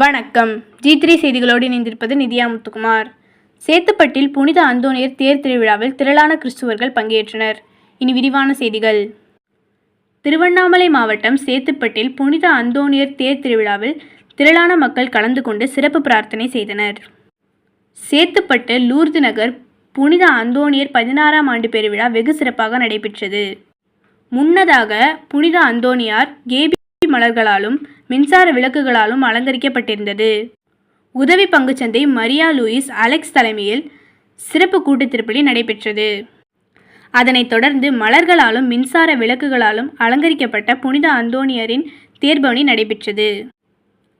வணக்கம். G three செய்திகளோடு இணைந்திருப்பது நிதியா முத்துக்குமார். சேத்துப்பட்டில் புனித அந்தோனியர் தேர் திருவிழாவில் திரளான கிறிஸ்துவர்கள் பங்கேற்றனர். இனி விரிவான செய்திகள். திருவண்ணாமலை மாவட்டம் சேத்துப்பட்டில் புனித அந்தோனியர் தேர் திருவிழாவில் திரளான மக்கள் கலந்து கொண்டு சிறப்பு பிரார்த்தனை செய்தனர். சேத்துப்பட்டு லூர்து நகர் புனித அந்தோனியர் பதினாறாம் ஆண்டு பெருவிழா வெகு சிறப்பாக நடைபெற்றது. முன்னதாக புனித அந்தோனியார் கேபி மலர்களாலும் மின்சார விளக்குகளாலும் அலங்கரிக்கப்பட்டிருந்தது. உதவி பங்குச்சந்தை மரியா லூயிஸ் அலெக்ஸ் தலைமையில் சிறப்பு கூட்டுத் திருப்பலி நடைபெற்றது. அதனைத் தொடர்ந்து மலர்களாலும் மின்சார விளக்குகளாலும் அலங்கரிக்கப்பட்ட புனித அந்தோனியரின் தேர்பவனி நடைபெற்றது.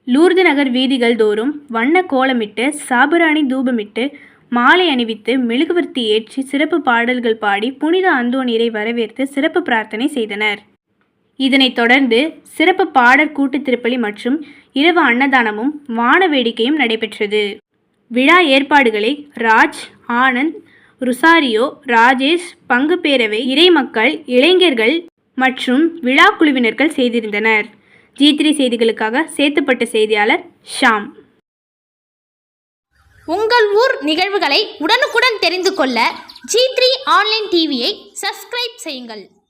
லூர்து நகர் வீதிகள் தோறும் வண்ண கோலமிட்டு சாபுராணி தூபமிட்டு மாலை அணிவித்து மெழுகுவர்த்தி ஏற்றி சிறப்பு பாடல்கள் பாடி புனித அந்தோனியரை வரவேற்று சிறப்பு பிரார்த்தனை செய்தனர். இதனைத் தொடர்ந்து சிறப்பு பாடற் கூட்டுத் திருப்பலி மற்றும் இரவு அன்னதானமும் வான வேடிக்கையும் நடைபெற்றது. விழா ஏற்பாடுகளை ராஜ் ஆனந்த் ருசாரியோ ராஜேஷ் பங்கு பேரவை இறைமக்கள் இளைஞர்கள் மற்றும் விழா குழுவினர்கள் செய்திருந்தனர். ஜி த்ரீ செய்திகளுக்காக சேத்துப்பட்ட செய்தியாளர் ஷாம். உங்கள் ஊர் நிகழ்வுகளை உடனுக்குடன் தெரிந்து கொள்ள ஜி த்ரீ ஆன்லைன் டிவியை சப்ஸ்கிரைப் செய்யுங்கள்.